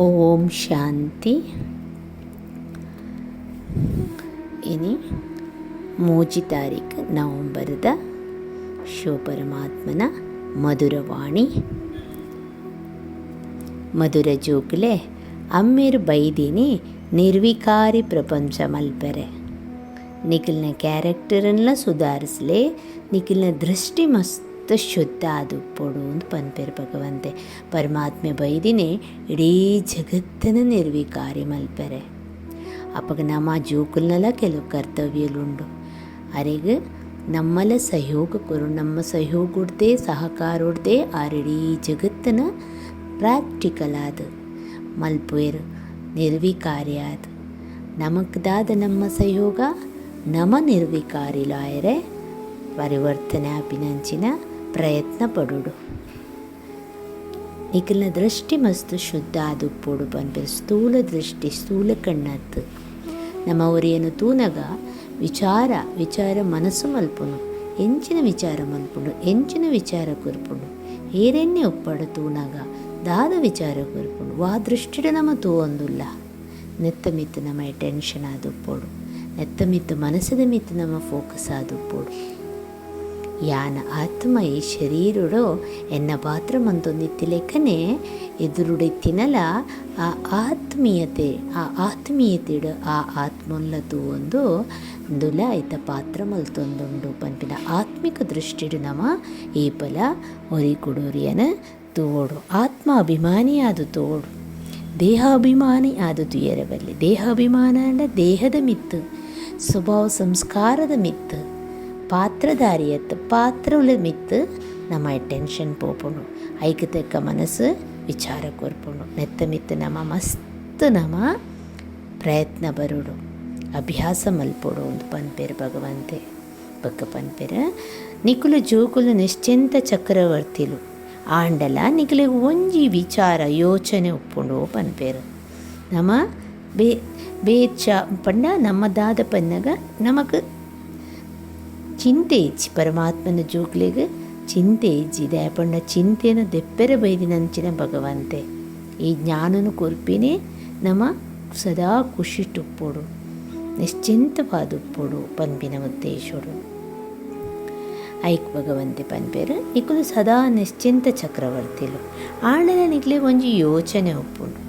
ಓಂ ಶಾಂತಿ. ಇನಿ ಮೂಜಿ ತಾರೀಕು ನವಂಬರ್ದ ಶಿವಪರಮಾತ್ಮನ ಮಧುರವಾಣಿ. ಮಧುರ ಜೋಕ್ಲೆ ಅಮ್ಮೀರ್ ಬೈದಿನಿ ನಿರ್ವಿಕಾರಿ ಪ್ರಪಂಚ ಮಲ್ಪೆರೆ. ನಿಖಿಲ್ನ ಕ್ಯಾರೆಕ್ಟರನ್ನ ಸುಧಾರಿಸಲೇ, ನಿಖಿಲ್ನ ದೃಷ್ಟಿ ಮಸ್ತ್ ಶುದ್ಧ ಆದುಪ್ಪೊಡು ಅಂತ ಪನ್ಪೇರು ಭಗವಂತೆ. ಪರಮಾತ್ಮೆ ಬೈದಿನೇ, ಇಡೀ ಜಗತ್ತನ ನಿರ್ವಿಕಾರಿ ಮಲ್ಪೆರೆ. ಅಪ್ಪಗ ನಮ್ಮ ಜೋಕುಲ್ನೆಲ್ಲ ಕೆಲವು ಕರ್ತವ್ಯಲುಂಡು. ಅರೆಗೆ ನಮ್ಮಲ್ಲ ಸಹಯೋಗ ಕೊರು, ನಮ್ಮ ಸಹಯೋಗ ಉಡ್ದೆ ಸಹಕಾರ ಉಡ್ದೆ ಆರಿಡೀ ಜಗತ್ತನ ಪ್ರಾಕ್ಟಿಕಲ್ ಆದ ಮಲ್ಪೇರು ನಿರ್ವಿಕಾರಿ ಆದ ನಮಗ್ದಾದ ನಮ್ಮ ಸಹಯೋಗ, ನಮ ನಿರ್ವಿಕಾರಿಲಾಯರೆ ಪರಿವರ್ತನೆ ಆಪಿನಂಚಿನ ಪ್ರಯತ್ನ ಪಡುಡು ನಿಖಿಲ್ನ ದೃಷ್ಟಿ ಮಸ್ತ್ ಶುದ್ಧ ಆದುಪ್ಪೋಡು ಪನ್ಪೆ ಸ್ಥೂಲ ದೃಷ್ಟಿ ಸ್ಥೂಲ ಕಣ್ಣತ್ತು ನಮ್ಮ ಅವರೇನು ತೂನಗ ವಿಚಾರ ವಿಚಾರ ಮನಸ್ಸು ಮಲ್ಪುನು ಎಂಚಿನ ವಿಚಾರ ಮಲ್ಪುಂಡು ಎಂಚಿನ ವಿಚಾರ ಕುರ್ಪುಂಡು ಏರೆನ್ನೆ ಒಪ್ಪಡು ತೂನಗ, ದಾದ ವಿಚಾರ ಕುರ್ಪುಂಡು ವಾ ದೃಷ್ಟಿಡ ನಮ್ಮ ತೂವೊಂದುಲ್ಲ ನೆತ್ತ ಮಿತ್ತು ನಮ್ಮ ಟೆನ್ಷನ್ ಆದುಪ್ಪೋಡು ನೆತ್ತ ಮಿತ್ತು ಮನಸ್ಸದ ಮಿತ್ತು ನಮ್ಮ ಫೋಕಸ್ ಆದುಪ್ಪೋಡು ಯಾನ ಆತ್ಮ ಈ ಶರೀರುಡು ಎನ್ನ ಪಾತ್ರ ಮಂತೊಂದಿತ್ತಿ ಲೆಕ್ಕನೆ ತಿನ್ನಲ ಆ ಆತ್ಮೀಯತೆ, ಆ ಆತ್ಮೀಯತೆಡು ಆ ಆತ್ಮಲ್ಲದು ಒಂದು ದುಲ ಐತ ಪಾತ್ರ ಮಲ್ತೊಂದುಂಡು ಪನ್ಪಿನ ಆತ್ಮಿಕ ದೃಷ್ಟಿಡು ನಮ ಫಲ ಒರಿ ಕೊಡೋರಿಯನ ತೋಡು. ಆತ್ಮ ಅಭಿಮಾನಿಯಾದ ತೋಡು. ದೇಹಾಭಿಮಾನಿ ಆದು ತುಯರಬಲ್ಲಿ ದೇಹಾಭಿಮಾನ ಅಂಡ ದೇಹದ ಮಿತ್ತು. ಸ್ವಭಾವ ಸಂಸ್ಕಾರದ ಮಿತ್ತು. ಪಾತ್ರಧಾರಿಯತ್ತು ಪಾತ್ರವುಲ ಮಿತ್ತು ನಮ್ಮ ಟೆನ್ಷನ್ ಪೋಪುಂಡು ಐಕ ತೆಕ್ಕ ಮನಸ್ಸು ವಿಚಾರ ಕೊರ್ಪುಂಡು ನೆತ್ತ ಮಿತ್ತು ನಮ ಮಸ್ತ್ ನಮ ಪ್ರಯತ್ನ ಬರುಡು. ಅಭ್ಯಾಸ ಮಲ್ಪೊಡು ಒಂದು ಪನ್ಪೇರು ಭಗವಂತೆ. ಬಕ್ಕ ಪನ್ಪೇರ, ನಿಕುಲು ಜೋಕುಲು ನಿಶ್ಚಿಂತ ಚಕ್ರವರ್ತಿಲು. ಆಂಡಲ ನಿಕಲಿಗೆ ಒಂಜಿ ವಿಚಾರ ಯೋಚನೆ ಉಪ್ಪುಂಡು ಪನ್ಪೇರು. ನಮ್ಮ ಬೇ ಬೇಚ ಪಂಡ ನಮ್ಮದಾದ ಪನ್ನಗ ನಮಕ್ ಚಿಂತೆ ಇಚ್ಚಿ ಪರಮಾತ್ಮನ ಜೋಕ್ಲೆಗ್ ಚಿಂತೆ ಇಜ್ಜಿ ದಯಪಣ್ಣ ಚಿಂತೆಯನ್ನು ದೆಪ್ಪೆರೆ ಬೈದಿನಂಚಿನ ಭಗವಂತೆ. ಈ ಜ್ಞಾನನು ಕೊರ್ಪಿನೇ ನಮ್ಮ ಸದಾ ಖುಷಿ ಪಾದ ಉಪ್ಪುಡು ಪನ್ಪಿನ ಉದ್ದೇಶೋಡು ಐಕ್ ಭಗವಂತೆ ಪನ್ಪೇರು ಇಕ್ಕಲು ಸದಾ ನಿಶ್ಚಿಂತ ಚಕ್ರವರ್ತಿಲು. ಆಂಡಲ ನಿಕ್ಲೆ ಒಂಜಿ ಯೋಚನೆ ಒಪ್ಪುಂಡು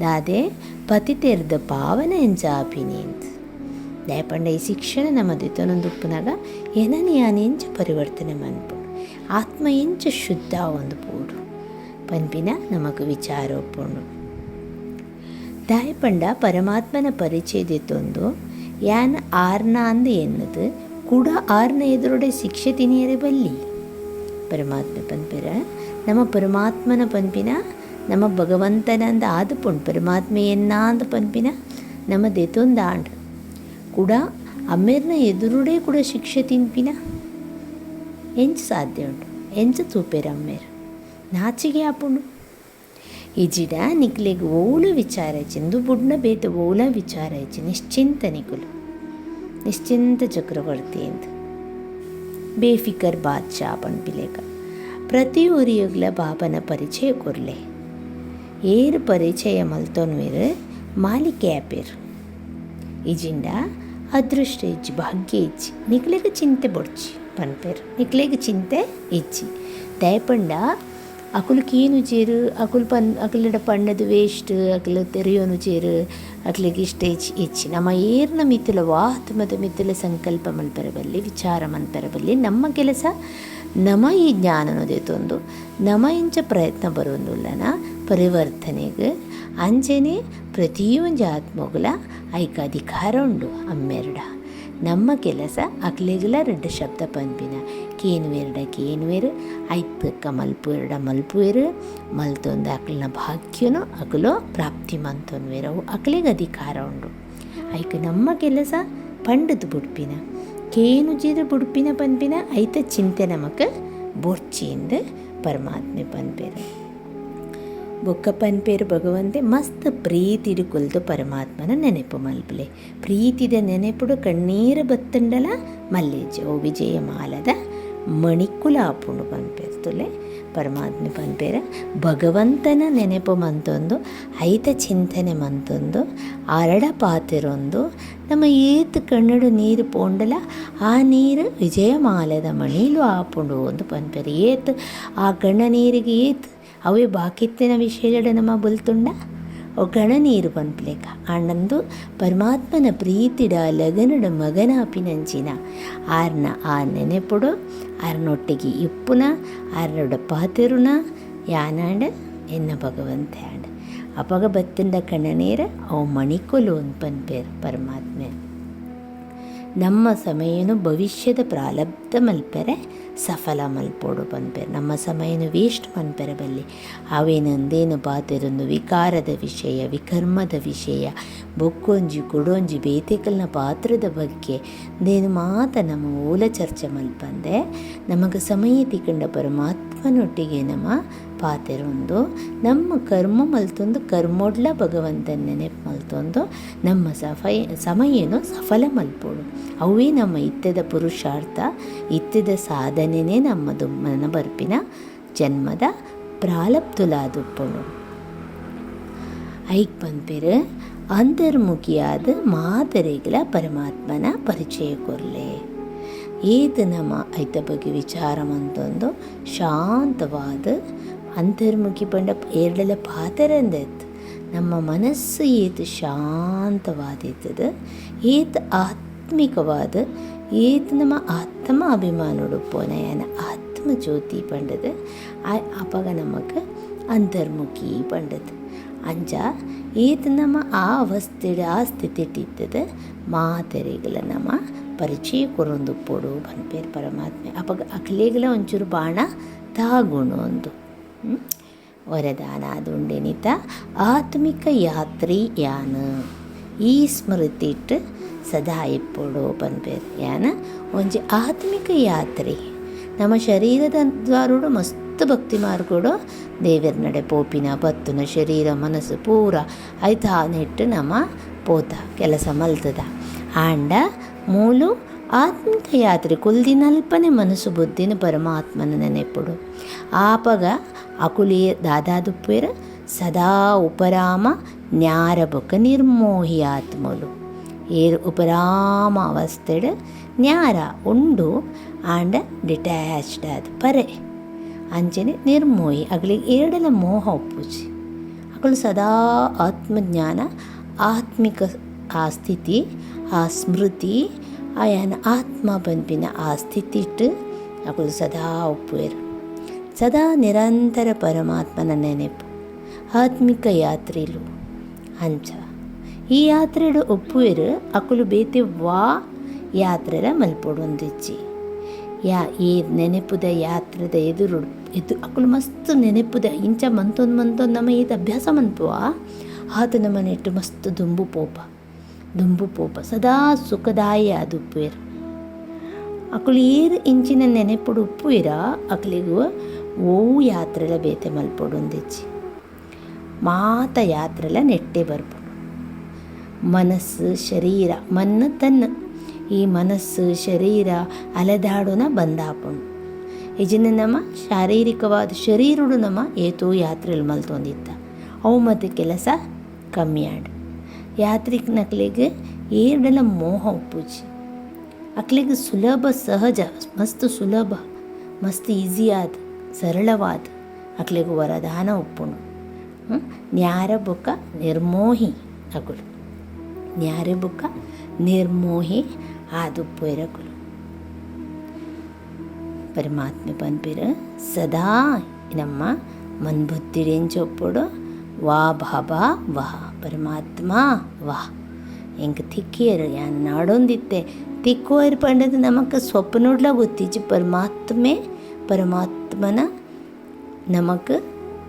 ದಾದೆ, ಪತಿತೆರ್ದ ಪಾವನ ಎಂಜಾಪಿನಿ ಅಂತ ದಯಪಂಡ, ಈ ಶಿಕ್ಷಣ ನಮ್ಮ ದಿತ್ತನೊಂದು ಉಪ್ಪುನಾಗ ಏನನಿ ಎಂಚ ಪರಿವರ್ತನೆ ಮನ್ಪುಡು ಆತ್ಮ ಎಂಚ ಶುದ್ಧ ಒಂದು ಪೂಡು. ಪನ್ಪಿನ ನಮಕ್ ವಿಚಾರ ಒಪ್ಪುಂಡು. ದಾಯಪಂಡ ಪರಮಾತ್ಮನ ಪರಿಚಯ ದಿತ್ತೊಂದು ಯಾನ್ ಆರ್ನ ಅಂದ ಎನ್ನದು, ಕೂಡ ಆರ್ನ ಎದುರುಡೆ ಶಿಕ್ಷೆ ತಿನಿಯರೆ ಬಲ್ಲಿ. ಪರಮಾತ್ಮ ಪನ್ಪಿರ, ನಮ್ಮ ಪರಮಾತ್ಮನ ಪನ್ಪಿನ, ನಮ್ಮ ಭಗವಂತನಂದ ಆದ ಪುಂಡು. ಪರಮಾತ್ಮ ಎನ್ನ ಅಂದ ಪನ್ಪಿನ ನಮ್ಮ ದೆತೊಂದು ಆಂಡ್ ಕೂಡ ಅಮ್ಮೇರ್ನ ಎದುರುಡೇ ಕೂಡ ಶಿಕ್ಷೆ ತಿನ್ಪಿನ ಎಂಚ ಸಾಧ್ಯ ಉಂಟು. ಎಂಚ ತೂಪೇರ ಅಮ್ಮೇರ್ ನಾಚಿಗೆ ಆಪುಂಡು. ಇಜಿಡ ನಿಕ್ಲೆಗ್ ಓಲ ವಿಚಾರ ಇಚ್ಚಿಂದು ಬುಡ್ನ ಬೇತ ಓಲ ವಿಚಾರ ಇಚ್ಚಿ ನಿಶ್ಚಿಂತ ನಿಕುಲು. ನಿಶ್ಚಿಂತ ಚಕ್ರವರ್ತಿ ಅಂತ ಬೇಫಿಕರ್ ಬಾದ್ಶಾ ಪಣಪಿಲೇಕ ಪ್ರತಿ ಊರಿಯೋಗ್ಲ ಬಾಬನ ಪರಿಚಯ ಕೊರ್ಲೆ. ಏರು ಪರಿಚಯ ಮಲ್ತೊನ್ವೇರು ಮಾಲಿಕೆ ಆಪೇರು. ಇಜಿಂಡ ಅದೃಷ್ಟ ಇಜ್ಜಿ, ಭಾಗ್ಯ ಇಜ್ಜಿ. ನಿಕ್ಲೆಗ್ ಚಿಂತೆ ಬೊಡ್ಚಿ, ಪನ್ಪೇರು. ನಿಕ್ಲೆಗ್ ಚಿಂತೆ ಇಜ್ಜಿ. ದಯಪಂಡ ಅಕುಲ್కి ಏನು ಚೇರು ಅಕುಲ್ ಪನ್, ಅಕುಲಿಡ ಪಣ್ಣದು ವೇಸ್ಟ್ ಅಕುಲು ತೆರೆಯೋನು ಚೇರು ಅಕ್ಲಿಗೆ ಇಷ್ಟ ಇಚ್ಚಿ ಇಚ್ಚಿ ನಮ್ಮ ಏರ್ನ ಮಿತ್ತಲ ವಾಹತ್ಮದ ಮಿತ್ತಲ ಸಂಕಲ್ಪ ಮಲ್ಪರಬಲ್ಲಿ ವಿಚಾರ ಮಲ್ಪರಬಲ್ಲಿ ನಮ್ಮ ಕೆಲಸ ನಮ ಈ ಜ್ಞಾನನೋದೆತೊಂದು ನಮ ಇಂಚ ಪ್ರಯತ್ನ ಬರೋಂದುಲ್ಲನ ಪರಿವರ್ತನೆಗೆ ಅಂಜನೆ ಪ್ರತಿಯೊಂದು ಆತ್ಮಗಳ ಐಕಾಧಿಕಾರ ಉಂಡು ಅಮ್ಮೆರಡ. ನಮ್ಮ ಕೆಲಸ ಅಕ್ಲೆಗಳ ರೆಡ್ಡು ಶಬ್ದ ಪನ್ಪಿನ. ಕೇನುವೆರಡ ಕೇನುವೆರು ಐತ್ಕ ಮಲ್ಪುವೆರಡ ಮಲ್ಪುವೆರು ಮಲ್ತೊಂದು ಅಕ್ಲಿನ ಭಾಗ್ಯನು ಅಕಲೋ ಪ್ರಾಪ್ತಿ ಮಂತೊನ್ವೆರು ಅವು ಅಕ್ಲಿಗೆ ಅಧಿಕಾರ ಉಂಡು ಐಕ ನಮ್ಮ ಕೆಲಸ ಪಂಡದ ಬುಡ್ಪಿನ. ಕೇನು ಜೀರ ಬುಡ್ಪಿನ ಪನ್ಪಿನ, ಐತ ಚಿಂತೆ ನಮಕ್ಕೆ ಬೊರ್ಚಿಯಿಂದ ಪರಮಾತ್ಮೆ ಪನ್ಪೇರು. ಬೊಕ್ಕ ಪೇರು ಭಗವಂತೆ ಮಸ್ತ್ ಪ್ರೀತಿಡು ಕುಲ್ದು ಪರಮಾತ್ಮನ ನೆನಪು ಮಲ್ಪಲೆ. ಪ್ರೀತಿದ ನೆನಪುಡು ಕಣ್ಣೀರ ಬತ್ತಂಡಲ ಮಲ್ಲೇಜ್ ಓ ವಿಜಯಮಾಲದ ಮಣಿಕುಲ ಆಪುಂಡು ಪನ್ಪೇರ್ತುಲೆ. ಪರಮಾತ್ಮೆ ಪನ್ಪೇರ ಭಗವಂತನ ನೆನಪು ಮಂತೊಂದು, ಐತ ಚಿಂತನೆ ಮಂತೊಂದು, ಅರಡ ಪಾತಿರೊಂದು, ನಮ್ಮ ಏತು ಕಣ್ಣಡು ನೀರು ಪೋಂಡಲ ಆ ನೀರು ವಿಜಯಮಾಲದ ಮಣಿಲು ಆಪುಂಡು ಒಂದು ಪನ್ಪೇರ. ಏತು ಆ ಕಣ್ಣ ನೀರಿಗೆ ಏತ್ ಅವೇ ಬಾಕಿತ್ತಿನ ವಿಷಯಗಳು ನಮ್ಮ ಬುಲ್ತುಂಡ? ಒಗಣ ನೀರು ಪನ್ಪಲೇಕ ಆಂಡಂದು ಪರಮಾತ್ಮನ ಪ್ರೀತಿಡ ಲಗನಡ ಮಗನ ಅಪಿನಂಚಿನ ಆರ್ನ ಆ ನೆನೆಪುಡು, ಆರ್ನೊಟ್ಟಿಗೆ ಇಪ್ಪುನ, ಆರ್ನೊಡ ಪಾತಿರುನ, ಯಾನಾಂಡ ಎನ್ನ ಭಗವಂತ ಆಂಡ ಅಪಗ ಬತ್ತಿಂಡ ಕಣ್ಣನೀರ ಅವು ಮಣಿಕೊಲು ಅಂತ ಪನ್ಪೇರು ಪರಮಾತ್ಮೆ. ನಮ್ಮ ಸಮಯನು ಭವಿಷ್ಯದ ಪ್ರಾರಬ್ಧ ಮಲ್ಪೆರೆ, ಸಫಲ ಮಲ್ಪೋಡು ಪನ್ಪೆರೆ. ನಮ್ಮ ಸಮಯನು ವೇಸ್ಟ್ ಮನ್ಪೆರೆ ಬಲ್ಲಿ. ಅವೇನಂದೇನು ಬಾತಿರೊಂದು ವಿಕಾರದ ವಿಷಯ, ವಿಕರ್ಮದ ವಿಷಯ, ಬೊಕ್ಕೊಂಜಿ ಕೊಡೊಂಜಿ ಬೇತೆಕಲ್ನ ಪಾತ್ರದ ಬಗ್ಗೆ ದೇನು ಮಾತ ನಮ್ಮ ಓಲ ಚರ್ಚೆ ಮಲ್ಪಂದೆ. ನಮಗೆ ಸಮಯ ತಿಕ್ಕಂಡ ಪರಮಾತ್ಮನೊಟ್ಟಿಗೆ ನಮ್ಮ ಪಾತೆರೊಂದು, ನಮ್ಮ ಕರ್ಮ ಮಲ್ತೊಂದು, ಕರ್ಮೊಡ್ಲ ಭಗವಂತನ ನೆನಪು ಮಲ್ತೊಂದು, ನಮ್ಮ ಸಫೈ ಸಮಯನು ಸಫಲ ಮಲ್ಪೋಡು. ಅವೇ ನಮ್ಮ ಇತ್ತದ ಪುರುಷಾರ್ಥ ಇತ್ತದ ಸಾಧನೆನೇ ನಮ್ಮದು ಮನ ಬರ್ಪಿನ ಜನ್ಮದ ಪ್ರಾಲಬ್ಧುಲಾದುಪ್ಪುಡು. ಐಕ್ ಬಂದ್ಪೇರು, ಅಂತರ್ಮುಖಿಯಾದ ಮಾದರಿಗಳ ಪರಮಾತ್ಮನ ಪರಿಚಯ ಕೊರ್ಲೆ. ಏದು ನಮ್ಮ ಐತ ಬಗ್ಗೆ ವಿಚಾರ ಮಂತೊಂದು, ಶಾಂತವಾದ ಅಂತರ್ಮುಖಿ ಪಂಡ ಎರಡೆಲ್ಲ ಪಾತರಂದೆತ್. ನಮ್ಮ ಮನಸ್ಸು ಏತು ಶಾಂತವಾದಿತ್ತದ ಏತ್ ಆತ್ಮಿಕವಾದ, ಏತ್ ನಮ್ಮ ಆತ್ಮ ಅಭಿಮಾನೋಡು ಪೋನಯನ ಆತ್ಮ ಜ್ಯೋತಿ ಪಂಡದ ಅಪಗ ನಮಕ್ ಅಂತರ್ಮುಖಿ ಪಂಡದ. ಅಂಚ ಏತ್ ನಮ್ಮ ಆ ಅವಸ್ಥೆ ಆ ಸ್ಥಿತಿ ಇಟ್ಟಿದ್ದದ ಮಾತೆರೆಗಳ ನಮ್ಮ ಪರಿಚಯ ಕೊರೊಂದು ಪೋಡು ಪನ್ಪೇರು ಪರಮಾತ್ಮೆ. ಅಪಗ ಅಕ್ಲೇಗಲ ಒಂಚೂರು ಬಾಣ ತಾಗುಣು ಒಂದು ಆತ್ಮಿಕ ಯಾತ್ರಿ ಯಾನ ಈ ಸ್ಮೃತಿಟ್ ಸದಾ ಇಪ್ಪೊಡು ಪನ್ಪೇರು ಯಾನ ಒಂಜಿ ಆತ್ಮಿಕ ಯಾತ್ರಿ. ನಮ್ಮ ಶರೀರದ ದ್ವಾರುಡು ಮಸ್ತ್ ಭಕ್ತಿ ಮಾರ್ಗೋಡು ದೇವರ ನಡೆ ಪೋಪಿನ ಬತ್ತುನ ಶರೀರ ಮನಸ್ಸು ಪೂರ ಐತ ನೆಟ್ಟು ನಮ್ಮ ಪೋತ. ಕೆಲಸ ಮಲ್ತದ. ಆಂಡ ಮೂಲು ಆತ್ಮಿಕ ಯಾತ್ರೆ ಕುಲ್ದಿನಲ್ಪನೆ ಮನಸ್ಸು ಬುದ್ಧಿನ ಪರಮಾತ್ಮನ ನೆನೆಪುಡು. ಆಪಗ ಅಕುಲಿಯ ದಾದಾದುಪ್ಪೇರ ಸದಾ ಉಪರಾಮ ನ್ಯಾರಬೊಕ ನಿರ್ಮೋಹಿ ಆತ್ಮಲು. ಏರು ಉಪರಾಮ ಅವಸ್ಥೆಡ್ ನ್ಯಾರ ಉಂಡು ಆಂಡ ಡಿಟ್ಯಾಚ್ಡ್ ಆದ ಪರೆ. ಅಂಚನೆ ನಿರ್ಮೋಹಿ ಅಗಲಿ ಏಡಲ ಮೋಹ ಒಪ್ಪುಜಿ ಅಗಳು ಸದಾ ಆತ್ಮಜ್ಞಾನ, ಆತ್ಮಿಕ ಆ ಸ್ಥಿತಿ, ಆ ಸ್ಮೃತಿ ಆಯನ ಆತ್ಮ ಪನ್ಪಿನ ಆ ಸ್ಥಿತಿಟ್ ಅಕಲು ಸದಾ ಒಪ್ಪುವೆರು ಸದಾ ನಿರಂತರ ಪರಮಾತ್ಮನ ನೆನೆಪು, ಆತ್ಮಿಕ ಯಾತ್ರೆಲು ಅಂಚ, ಈ ಯಾತ್ರೆಡು ಒಪ್ಪುವೆರು ಅಕುಲು ಬೇತೆ ವಾ ಯಾತ್ರೆಲ ಮಲ್ಪೊಡೊಂದಿಜ್ಜಿ ಯಾ, ಈ ನೆನೆಪುದ ಯಾತ್ರೆದ ಎದುರು, ಎದು, ಅಕುಲು ಮಸ್ತ್ ನೆನೆಪುದ, ಇಂಚ ಮಂತೊಂದು ಮಂತೊಂದು ನಮ್ಮ ಈತ ಅಭ್ಯಾಸ ಮನ್ಪುವ. ಆತ ನಮ್ಮ ಮಸ್ತ್ ದುಂಬು ಪೋಪ. ದುಂಬು ಪೋಪ. ಸದಾ ಸುಖದಾಯಿ ಅದು ಅಕುಲು ಏರು ಇಂಚಿನ ನೆನೆಪುಡು ಉಪ್ಪುಯಿರ ಅಕಲಿಗೂ ಓ ಯಾತ್ರೆಲ ಬೇತೆ ಮಲ್ಪೊಡೊಂದಿಜ್ಜಿ ಮಾತ ಯಾತ್ರೆಲ ನೆಟ್ಟೆ ಬರ್ಪುಡು. ಮನಸ್ಸು ಶರೀರ, ಮನ್ನ ತನ್ನ. ಈ ಮನಸ್ಸು ಶರೀರ ಅಲೆದಾಡುನ ಬಂದಾಪುಂಡು. ಇಜಿನ ನಮ್ಮ ಶಾರೀರಿಕವಾದ ಶರೀರಡು ನಮ್ಮ ಏತೋ ಯಾತ್ರೆಲ್ ಮಲ್ತೊಂದಿತ್ತ. ಅವು ಮತ್ತು ಕೆಲಸ ಕಮ್ಮಿ ಆಡು ಯಾತ್ರಿಕ್ ಏರ್ಡಲ ಮೋಹ ಉಪ್ಪುಜಿ ಅಕ್ಲಿಗೆ ಸುಲಭ, ಸಹಜ, ಮಸ್ತ್ ಸುಲಭ, ಮಸ್ತ್ ಈಸಿ ಆದ, ಸರಳವಾದ ಅಕ್ಲಿಗೆ ವರದಾನ ಉಪ್ಪುಣು ನ್ಯಾರ ಬುಕ್ಕ ನಿರ್ಮೋಹಿ ಅಗುಳು ನ್ಯಾರ ಬುಕ್ಕ ನಿರ್ಮೋಹಿ ಆದುಪ್ಪು ಎರಗುಳು ಪರಮಾತ್ಮೆ ಪನ್ಪಿರ ಸದಾ ನಮ್ಮ ಮನ್ಬುತ್ತಿಡೆಂಚೊಪ್ಪುಡು வா பாபா வா பரமாத்மா வா ಹೆಂಗೆ ತಿಕ್ಕಿಯರು ನಾಡೊಂದಿತ್ತೆ. ತಿಕ್ಕುವರು ಪಂಡದ ನಮಗೆ ಸ್ವಪ್ನೋಡ್ಲ ಗೊತ್ತಿಜ್ಜು, ಪರಮಾತ್ಮೆ, ಪರಮಾತ್ಮನ ನಮಗೆ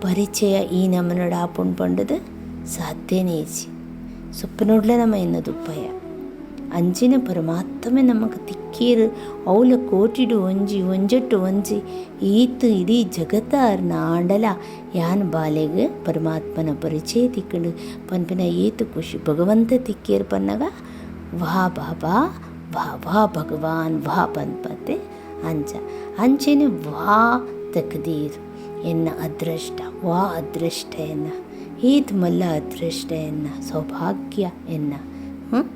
ಪರಿಚಯ ಈ ನಮ್ಮನೋಡ ಆಪುಣ್ ಪಂಡದ ಸಾಧ್ಯನೇ ಇಜ್ಜಿ. ಸ್ವಪ್ನೋಡ್ಲ ನಮ್ಮ ಎನ್ನದು ಉಪಾಯ. ಅಂಜಿನ ಪರಮಾತ್ಮೆ ನಮಗೆ ತಿಕ್ಕ ತಿಕ್ಕೀರು ಅವಲ ಕೋಟಿಡು ಒಂಜಿ, ಒಂಜಟ್ಟು ಒಂಜಿ, ಈತು ಇಡೀ ಜಗತ್ತಾರ್ನ ಆಂಡಲ ಯಾನ್ ಬಾಲೆಗೆ ಪರಮಾತ್ಮನ ಪರಿಚಯ ತಿಕ್ಕಂಡು ಪನ್ಪಿನ ಏತು ಖುಷಿ ಭಗವಂತ ತಿಕ್ಕೇರ್ ಪನ್ನಗ. ವಾ ಬಾಬಾ, ವಾ ವಾ ಭಗವಾನ್, ವಾ ಪನ್ಪತೆ ಅಂಚ. ಅಂಚೆನೆ ವಾ ತಕ್ದೀರ್. ಎನ್ನ ಅದೃಷ್ಟ, ವಾ ಅದೃಷ್ಟ ಎನ್ನ. ಈತ್ ಮಲ್ಲ ಅದೃಷ್ಟ ಎನ್ನ. ಸೌಭಾಗ್ಯ ಎನ್ನ. ಹ್ಮ್?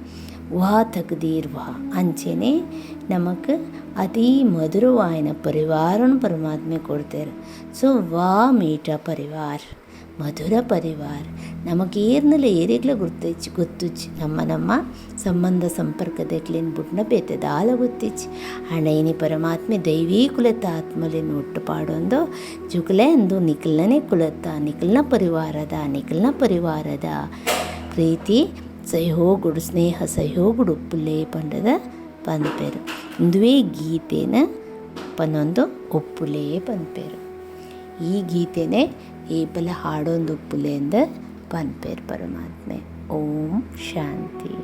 വാ തകദീർ വാ ಅಂಚೆನೆ ನಮಗೆ ಅತಿ ಮಧುರವಾಯಿನ ಪರಿವಾರನ ಪರಮಾತ್ಮೆ ಕೊಡ್ತಾರೆ ಸೊ ವಾ ಮೀಠ ಪರಿವಾರ ಮಧುರ ಪರಿವಾರ ನಮಗೆ ಏರ್ನಲ್ಲ ಏರಿಗ್ಲ ಗುರ್ತೈಚ್ ಗೊತ್ತುಚ್ಚಿ ನಮ್ಮ ನಮ್ಮ ಸಂಬಂಧ ಸಂಪರ್ಕದಕ್ಲೇನು ಬುಡ್ನ ಬೇತದ ಆಲ ಗೊತ್ತಿಚ್ಚಿ ಹಣೈನಿ ಪರಮಾತ್ಮೆ ದೈವೀ ಕುಲತ ಆತ್ಮಲೇನು ಒಟ್ಟು ಪಾಡೊಂದು ಜುಗ್ಲೆ ಅಂದು ನಿಖಲ್ನೇ ಕುಲತ ನಿಖಲ್ನ ಪರಿವಾರದ ನಿಖಲ್ನ ಪರಿವಾರದ ಪ್ರೀತಿ ಸಹಯೋಗುಡು ಸ್ನೇಹ ಸಹಯೋಗುಡು ಉಪ್ಪುಲೆ ಪಂಡದ ಪನ್ಪೇರು ಇಂದುವೇ ಗೀತೆನ ಪನ್ನೊಂದು ಒಪ್ಪುಲೇ ಪನ್ಪೇರು ಈ ಗೀತೆನೇ ಏಪಲ ಹಾಡೊಂದು ಉಪ್ಪುಲೆ ಅಂದ ಪನ್ಪೇರು ಪರಮಾತ್ಮೆ. ಓಂ ಶಾಂತಿ.